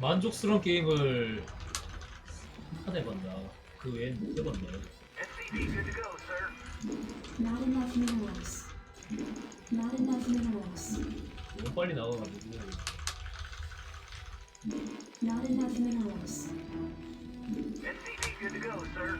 만족스러운 게임을 한 해봤나 그 외엔 못 해봤네 SCP good to go, sir. Not enough minerals. Not enough minerals. 너무 빨리 나와가지고 Not enough minerals. SCP good to go, sir.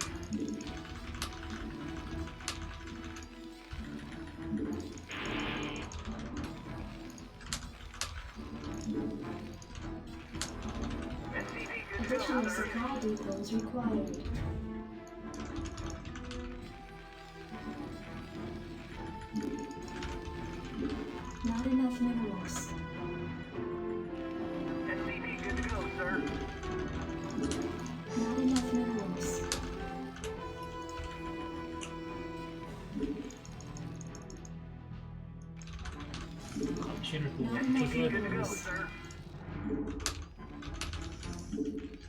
Sir.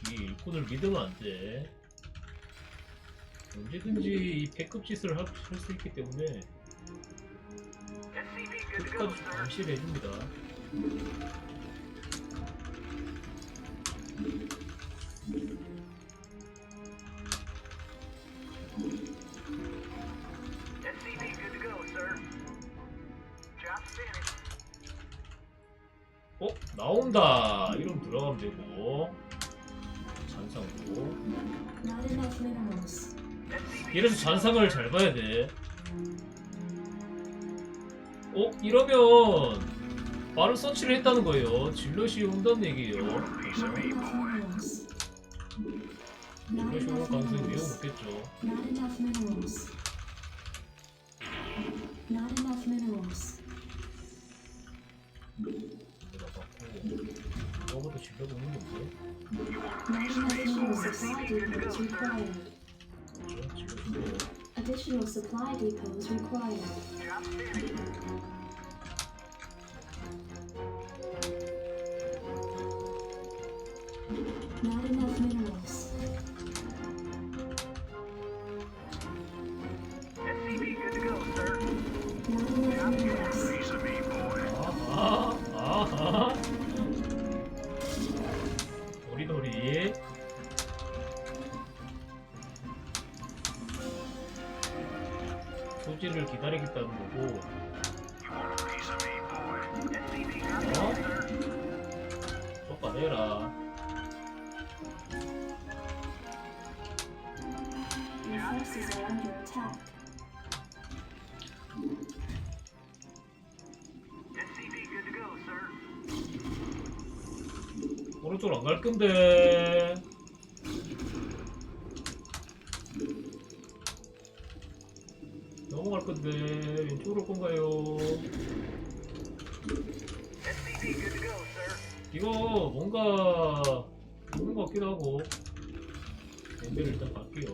이 일꾼을 믿으면 안 돼 언제든지 이 배급 짓을 할 수 있기 때문에 go, 끝까지. 감시를 해줍니다 이래서 잔상을 잘 봐야 돼. 어? 이러면 바로 서치를 했다는 거예요. 질럿이 온다는 얘기예요. 질럿이 올 가능성이 매우. 높겠죠. 저거도 질럿 오는 건데. Additional supply depots required. Not enough minerals. 소지를 기다리겠다는 거고. 어? go, sir. 오른쪽으로 안 갈 건데. 일단 갈게요.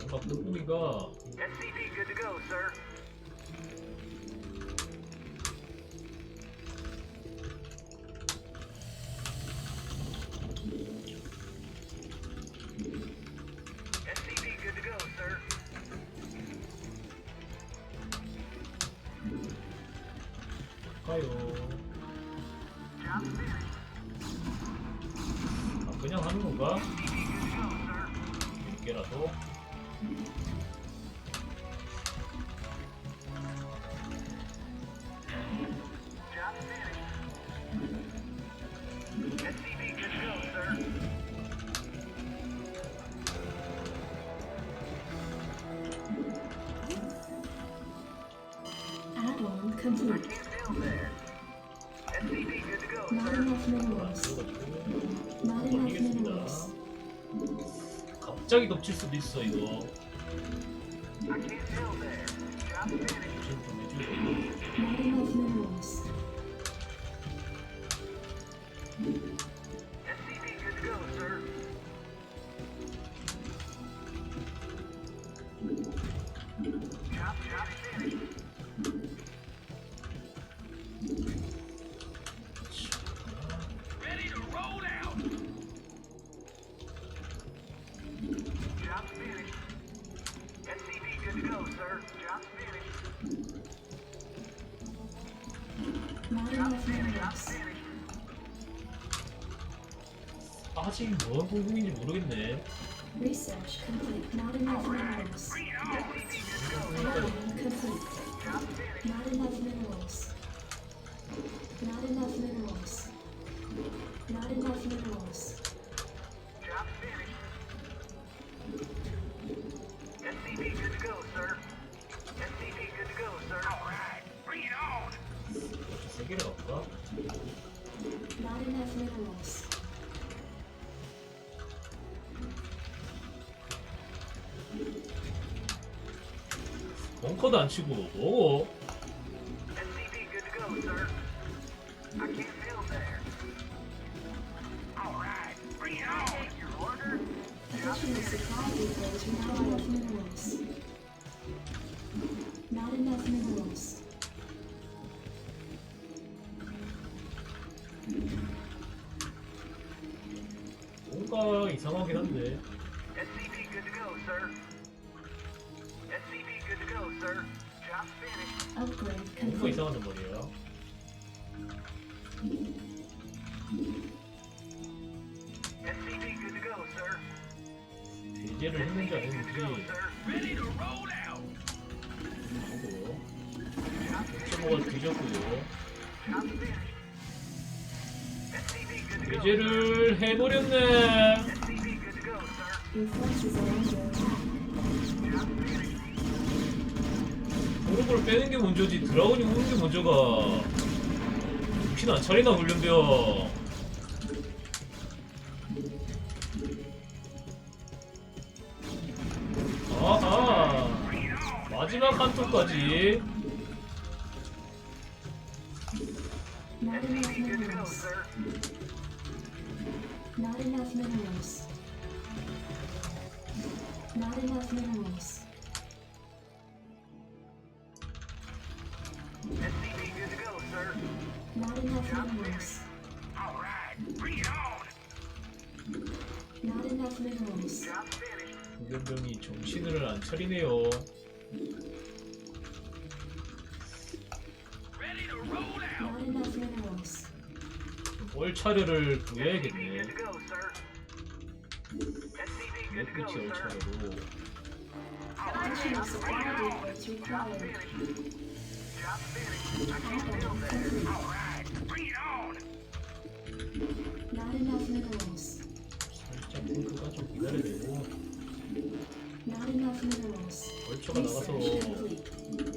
뭔가 부분이가 SCP good to go, sir. complete. Not enough minerals. Not enough minerals. 갑자기 덮칠 수도 있어 이거. Not enough minerals. 아직 뭔 공공인지 모르겠네. Not enough minerals. 뭔가 이상하긴 한데 to go, sir. 배제를 했는지 안 SCV good to go, 했는지 sir. Ready to roll out. 보고. 초보가 뒤졌고요. 배제를 해버렸네 도로볼 빼는 게 먼저지 드라곤이 오는 게 먼저가 정신 안 차리나 훈련병 아하 마지막 한 sir. Not enough minerals. Not enough minerals. 훈련병이 정신을 안 차리네요. 얼차려를 SCV 구해야겠네 Job required. Not enough minerals. 살짝 탱크가 좀 기다려야 되고 Not enough minerals. 얼차가 나가서 Research complete.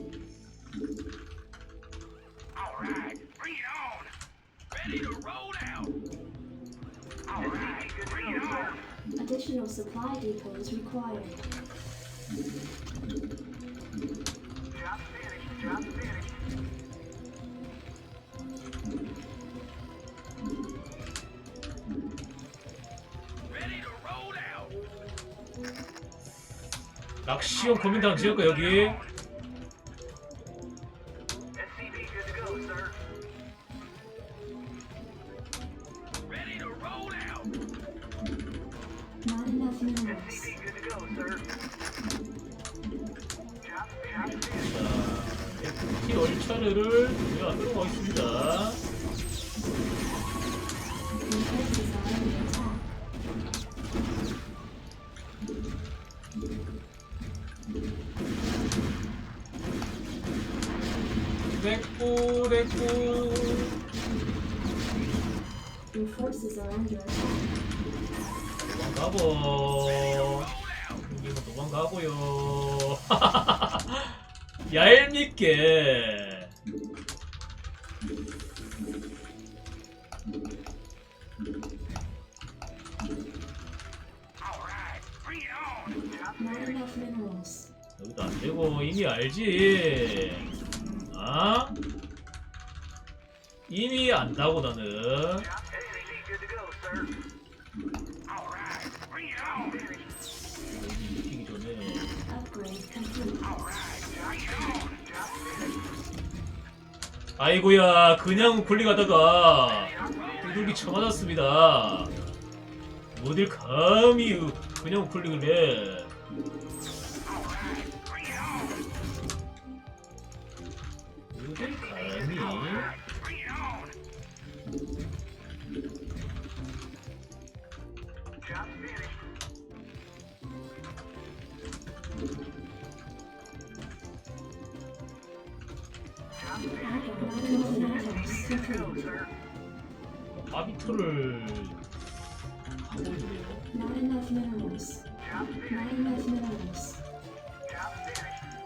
낚시용 고민당 지을까 여기? 자, FT 얼차르를 구매하도록 하겠습니다. Your forces are under attack. 도망가고. 여기는 도망가고요. 얄밉게. Not enough minerals. 여기도 안 되고 이미 알지. 아? 이미 안다고 나는. 아이고야 그냥 굴리 가다가 두들기 쳐맞았습니다. 어딜 감히 그냥 해. 아비터를 하고 있네요. Not enough minerals. Job finished. Not enough minerals. Job finished.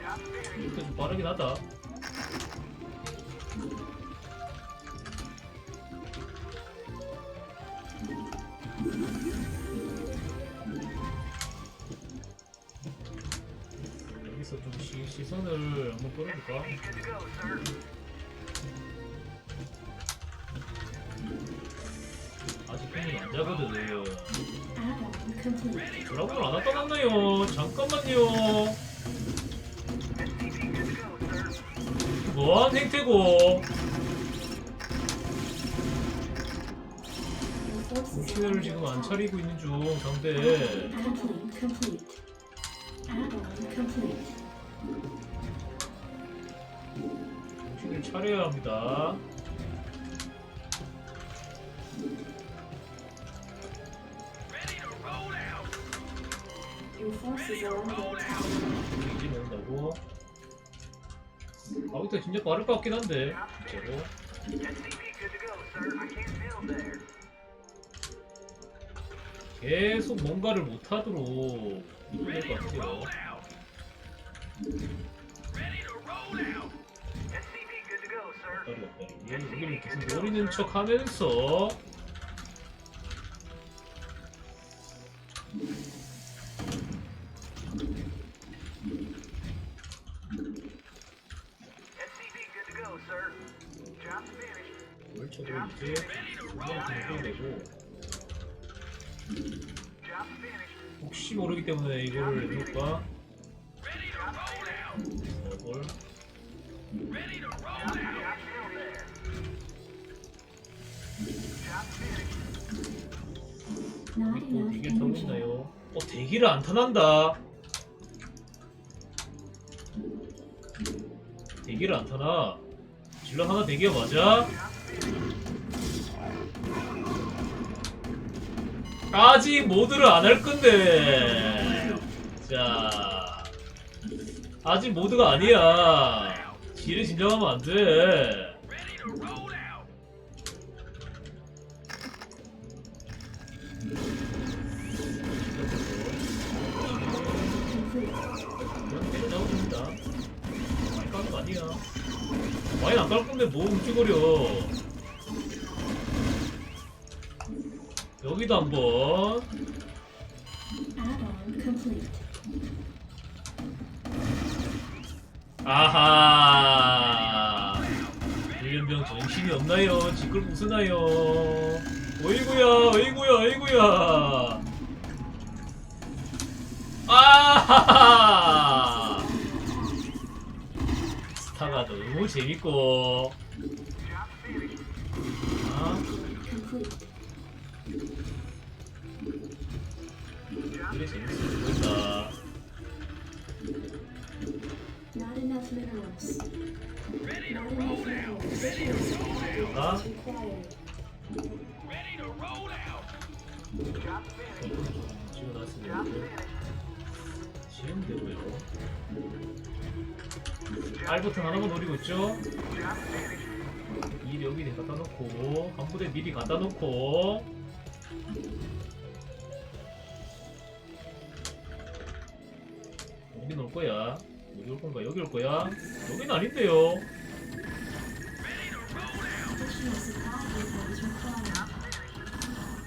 Job finished. 이렇게 좀 빠르긴 하다. Sir. 아직 팬이 안 자거든. Add-on complete. 드라곤을 안 왔다 갔나요? 잠깐만요. 뭐한 행태고? 정신을 under 지금 안. 차리고 있는 중 상대. Complete. 차려야 합니다. 이제 먹는다고. 아부터 진짜 빠를 것 같긴 한데 진짜로. 계속 뭔가를 못하도록 이끌 것 같아요. SCP good to go, sir. 딸이 없다니. 얘 여기를 계속 노리는 척 하면서. Job finished. 뭘 쳐도 이제 Job finished. 혹시 모르기 때문에 이거를 해볼까? 이걸 있나요? 어 대기를 안 타난다. 대기를 안 타나? 질러 하나 대기가 맞아? 아직 모드를 안 할 건데. 자, 아직 모드가 아니야. 지를 진정하면 안 돼. 많이 안깔 건데 뭐 훔치거려. 여기도 한번. 아하. 훈련병 정신이 없나요? 지끌 웃으나요? 어이구야, 어이구야, 어이구야. 아하하. 스타가 너무 재밌고. 아, Complete. 되게 재밌어 보인다. 아, 지어놨으면 finished. 지으면 되고요. 알버튼 하나만 노리고 있죠? 일 여기 갖다 놓고 한 부대 미리 갖다 놓고 여기 놓을 거야. 여기 올 건가? 여기 올 거야? 여기는 아닌데요.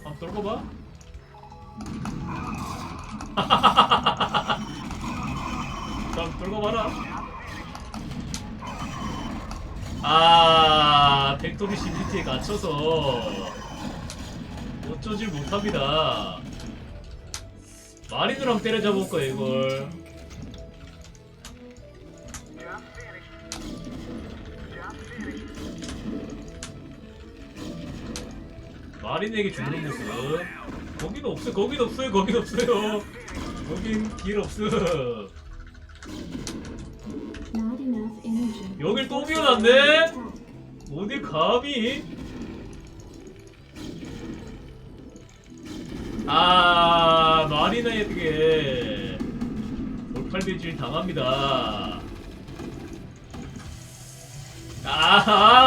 한번 떨고 봐. 그럼 들고 봐라. 아, 벡토리 시비티에 갇혀서 어쩌질 못합니다. 이걸. Job finished. Job finished. 마린에게 죽는 모습. 거긴 없어요. 거긴 없어요. 거긴 없어요. 거긴 길 없어. 여길 또 비워놨네? 어디 감히? 아 마리나에게 돌팔배질 당합니다. 아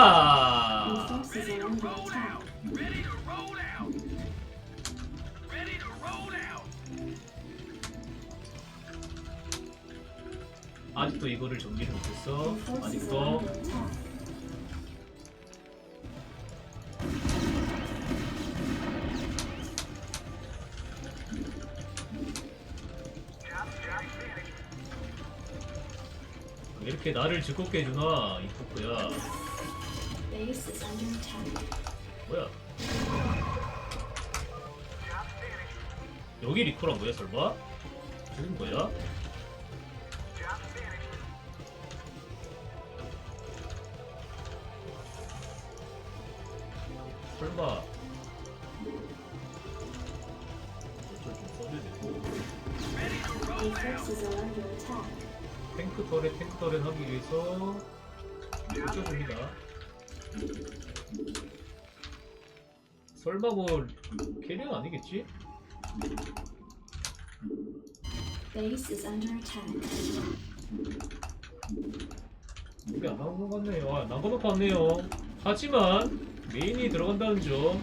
아직도 이거를 정리를 못했어. 아직도 이렇게 나를 즐겁게 해주나 이 포크야. 뭐야? 여기 리코란 뭐야 설마? 죽은 거야? 설마 Your forces are under attack. 탱크 터렛 탱크 터렛 하기 위해서 붙여줍니다 설마 뭐 캐리어 아니겠지? Base is under attack. 여기 안 나온 것 같네요 아, 남겨놓고 왔네요 하지만 메인이 들어간다는 점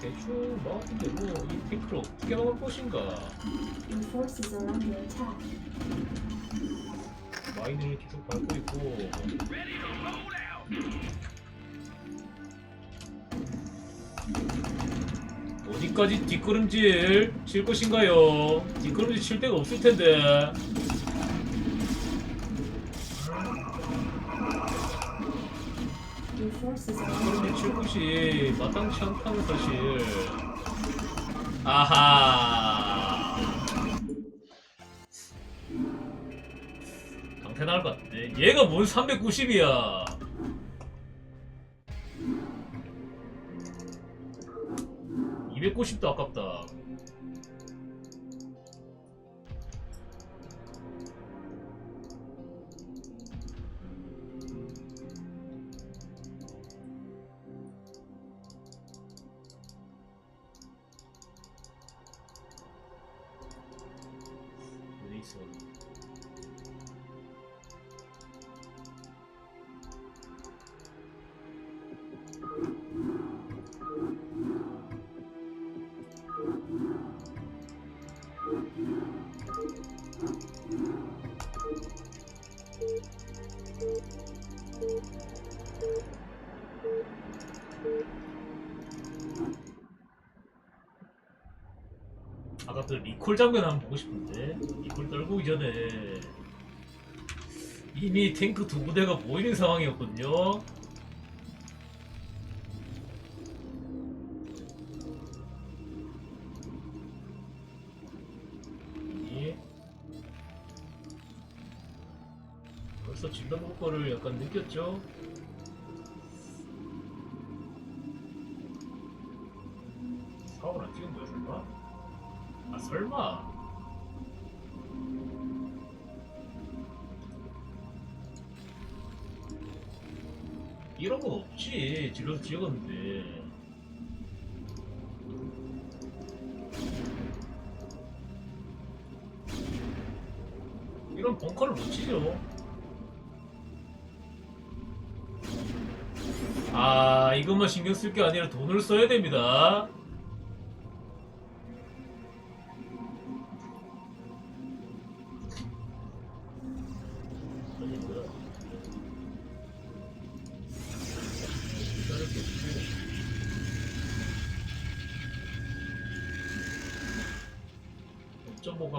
대충 막은 대로 이 탱크를 어떻게 막을 것인가. 마인을 계속 밟고 있고. 어디까지 뒷걸음질 칠 것인가요? 뒷걸음질 칠 데가 없을 텐데. Attack. 곳이 마땅치 않다는 사실. 아하. 강태 나올 것 같은데. 얘가 뭔 390이야. (290도) 아깝다 리콜 장면 한번 보고 싶은데 리콜 떨고 이전에 이미 탱크 두 부대가 모이는 상황이었거든요. 이 벌써 질러볼 거를 약간 느꼈죠? 사원 안 찍은 거야 설마? 아 설마. 이런 건 없지. 질러서 찍었는데. 이런 벙커를 못 치죠. 아 이것만 신경 쓸 게 아니라 돈을 써야 됩니다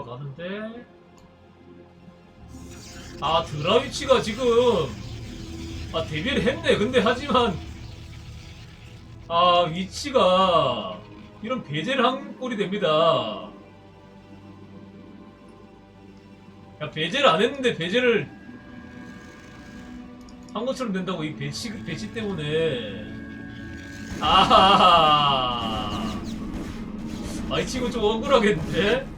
가는데. 아 드라위치가 지금. 아 데뷔를 했네. 근데 하지만. 아 위치가 이런 배제를 한 꼴이 됩니다. 야 배제를 안 했는데 배제를 한 것처럼 된다고 이 배치 배치 때문에. 아하하. 아, 이 친구 좀 억울하겠는데?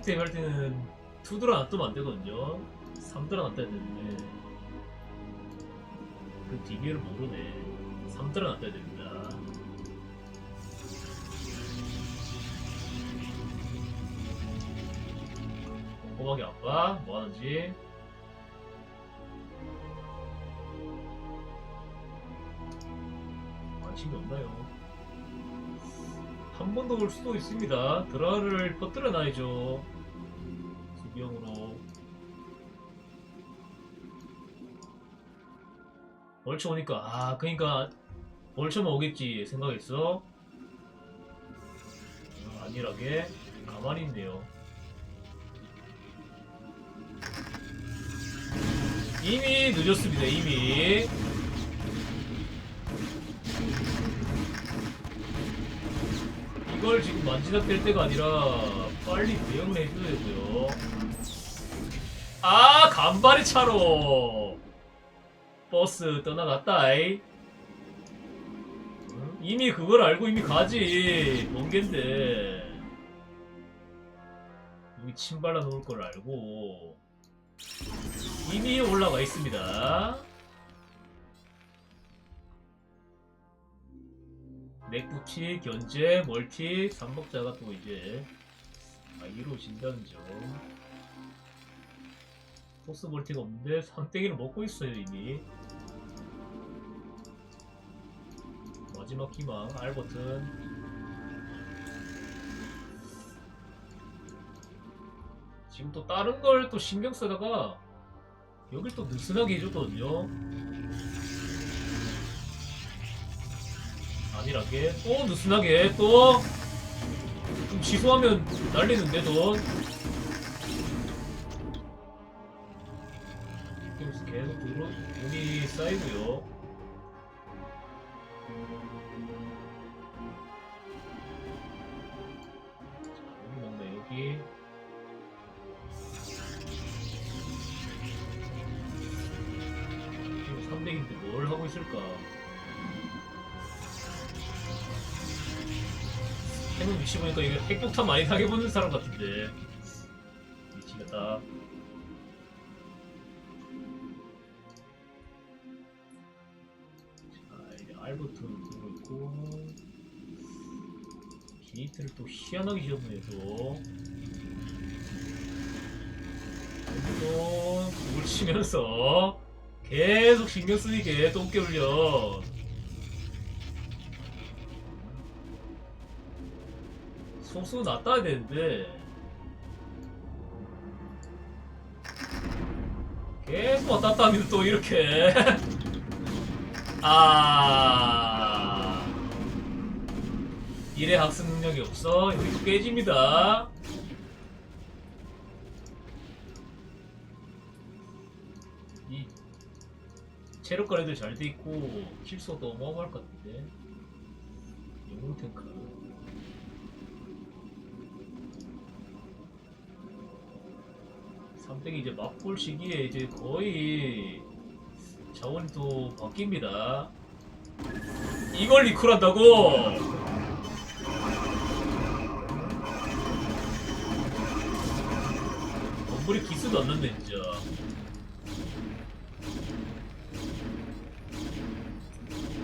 드라시 때할 때는 2드라 놔두면 안 되거든요. 3드라 놔둬야 되는데. 그 DB를 모르네. 3드라 놔둬야 됩니다. 꼼꼼하게 아빠 뭐 하는지 관심이 없나요? 한 번 더 올 수도 있습니다. 드라를 퍼뜨려 놔야죠. 수비형으로. 벌쳐 오니까 아 그러니까 벌쳐만 오겠지 생각했어. 음, 안일하게 가만히 있네요. 이미 늦었습니다. 이미. 이걸 지금 만지작 될 때가 아니라 빨리 대응을 해줘야 되고요. 아 간발의 차로 버스 떠나갔다이. 응? 이미 그걸 알고 이미 가지 뭔겐데 여기 침 발라 놓을 걸 알고 이미 올라가 있습니다. 넥부치, 견제, 멀티, 삼복자가 또 이제 아, 이루어진다는 점. 토스 멀티가 없는데 삼땡이를 먹고 있어요 이미. 마지막 희망 알버튼. 지금 또 다른 걸 또 신경 쓰다가 여길 또 느슨하게 해줬거든요. 안일하게. 또 느슨하게. 또좀 취소하면 날리는데 돈. 계속 들어 돈이 쌓이고요 핵폭탄 많이 당해보는 사람 같은데. 딱 자, 이제 들고 있고 게이트를 또 희한하게 지었네 또 여기도 그걸 치면서 계속 신경 쓰이게 똥개 울려 소수 놔둬야 되는데. 계속 왔다 갔다 하면 또 이렇게. 아. 일의 학습 능력이 없어? 여기 깨집니다. 이 체력 관리도 잘 돼 있고 킬수가 너무 어마어마할 것 같은데. 영웅 탱크 삼땡이 이제 맛볼 시기에 이제 거의 자원이 또 바뀝니다. 이걸 리콜한다고? 건물이 기스도 안 났네 진짜.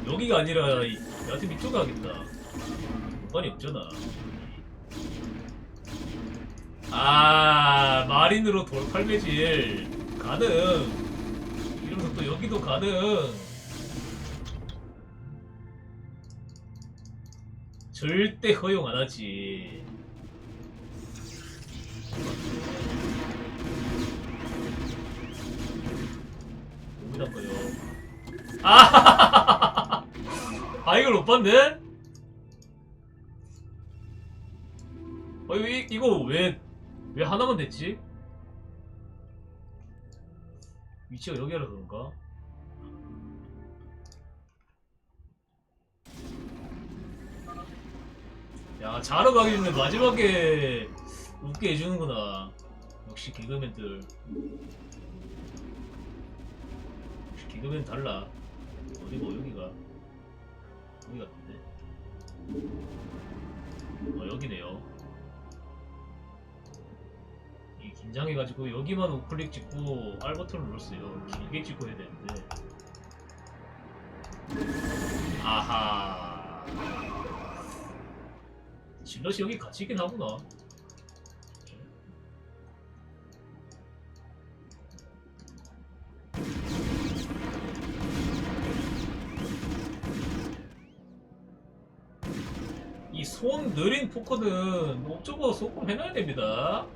여기가 아니라 이- 여하튼 이쪽에 하겠다. 공간이 없잖아. 아 마린으로 돌팔 매질. 가능. 이러면서 또 여기도 가능. 절대 허용 안 하지. 여기다가요. 아, 아 이걸 못 봤네? 어 이거 이- 이거 왜 왜 하나만 됐지? 위치가 여기라서 그런가? 야 자러 가기는 마지막에 웃게 해주는구나. 역시 개그맨들. 역시 개그맨 달라. 어디고 여기가? 여기 같은데? 어 여기네요 긴장해가지고 여기만 우클릭 찍고 R 버튼을 눌렀어요. 길게 찍고 해야 되는데. 아하. 질럿이 여기 같이 있긴 하구나. 이 손 느린 포커는 옵저버 소금 해놔야 됩니다.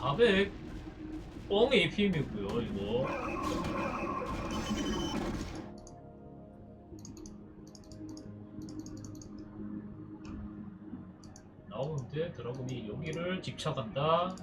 400뻥 APM이고요, 이거. 나오는데 드라군이 여기를 집착한다.